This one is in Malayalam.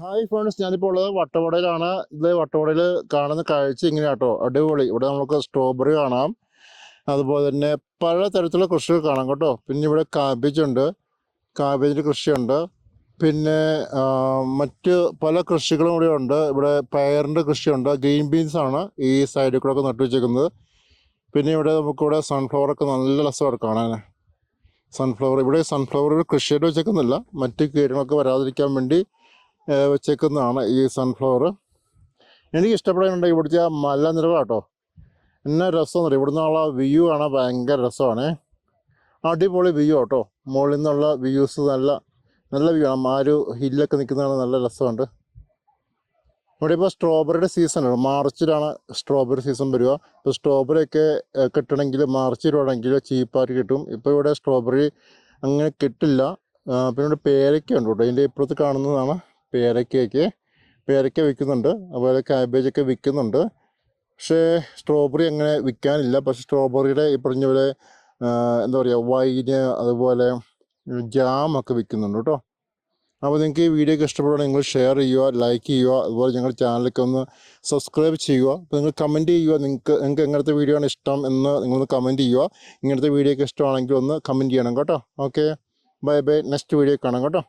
ഹായ് ഫ്രണ്ട്സ് ഞാനിപ്പോൾ ഉള്ളത് വട്ടവടയിലാണ്. ഇത് വട്ടവടയിൽ കാണുന്ന കാഴ്ച ഇങ്ങനെ കേട്ടോ അടിപൊളി. ഇവിടെ നമുക്ക് സ്ട്രോബെറി കാണാം. അതുപോലെ തന്നെ പല തരത്തിലുള്ള കൃഷികൾ കാണാം കേട്ടോ. പിന്നെ ഇവിടെ കാബേജ് ഉണ്ട്. കാബേജിന്റെ കൃഷിയുണ്ട്. പിന്നെ മറ്റ് പല കൃഷികളും ഇവിടെ ഉണ്ട്. ഇവിടെ പയറിന്റെ കൃഷിയുണ്ട്. ഗ്രീൻ ബീൻസാണ് ഈ സൈഡിൽ കൂടെ ഒക്കെ നട്ടു വെച്ചേക്കുന്നത്. പിന്നെ ഇവിടെ നമുക്കിവിടെ സൺഫ്ലവർ ഒക്കെ നല്ല രസമാണ് കാണാൻ. സൺഫ്ലവർ ഇവിടെ സൺഫ്ലവർ കൃഷിയായിട്ട് വെച്ചേക്കുന്നില്ല. മറ്റ് കീടങ്ങളൊക്കെ വരാതിരിക്കാൻ വേണ്ടി വെച്ചേക്കുന്നതാണ് ഈ സൺഫ്ലവർ എനിക്ക് ഇഷ്ടപ്പെടാനുണ്ട് ഇവിടുത്തെ ആ മലനിരവ് കേട്ടോ. എന്നാ രസം പറയും ഇവിടുന്ന് ഉള്ള വ്യൂ കാണാൻ ഭയങ്കര രസമാണ്. അടിപൊളി വ്യൂ കേട്ടോ. മുകളിൽ നിന്നുള്ള വ്യൂസ് നല്ല നല്ല വ്യൂ ആണ്. ആ ഒരു ഹില്ലൊക്കെ നിൽക്കുന്നതാണ് നല്ല രസമുണ്ട്. ഇവിടെ ഇപ്പോൾ സ്ട്രോബെറിയുടെ സീസണാണ് മാർച്ചിലാണ് സ്ട്രോബെറി സീസൺ വരിക. ഇപ്പോൾ സ്ട്രോബെറി ഒക്കെ കിട്ടണമെങ്കിൽ മാർച്ചിൽ വേണമെങ്കിൽ ചീപ്പായിട്ട് കിട്ടും. ഇപ്പോൾ ഇവിടെ സ്ട്രോബെറി അങ്ങനെ കിട്ടില്ല. പിന്നെ ഇവിടെ പേരയ്ക്ക ഉണ്ട് കേട്ടോ. ഇതിന്റെ ഇപ്പുറത്ത് കാണുന്നതാണ്. പേരയ്ക്കയൊക്കെ പേരയ്ക്ക വിൽക്കുന്നുണ്ട് അതുപോലെ ക്യാബേജൊക്കെ വിൽക്കുന്നുണ്ട് പക്ഷേ സ്ട്രോബെറി അങ്ങനെ വിൽക്കാനില്ല. പക്ഷേ സ്ട്രോബെറിയുടെ ഈ പറഞ്ഞ പോലെ എന്താ പറയുക വൈന് അതുപോലെ ജാമൊക്കെ വിൽക്കുന്നുണ്ട് കേട്ടോ. അപ്പോൾ നിങ്ങൾക്ക് ഈ വീഡിയോ ഒക്കെ ഇഷ്ടപ്പെടുകയാണെങ്കിൽ നിങ്ങൾ ഷെയർ ചെയ്യുക ലൈക്ക് ചെയ്യുക അതുപോലെ ഞങ്ങളുടെ ചാനലൊക്കെ ഒന്ന് സബ്സ്ക്രൈബ് ചെയ്യുക. അപ്പോൾ നിങ്ങൾ കമന്റ് ചെയ്യുക നിങ്ങൾക്ക് നിങ്ങൾക്ക് എങ്ങനത്തെ വീഡിയോ ആണ് ഇഷ്ടം എന്ന് നിങ്ങളൊന്ന് കമന്റ് ചെയ്യുക. ഇങ്ങനത്തെ വീഡിയോ ഒക്കെ ഇഷ്ടമാണെങ്കിൽ ഒന്ന് കമന്റ് ചെയ്യണം കേട്ടോ. Okay bye bye next video കാണാം കേട്ടോ.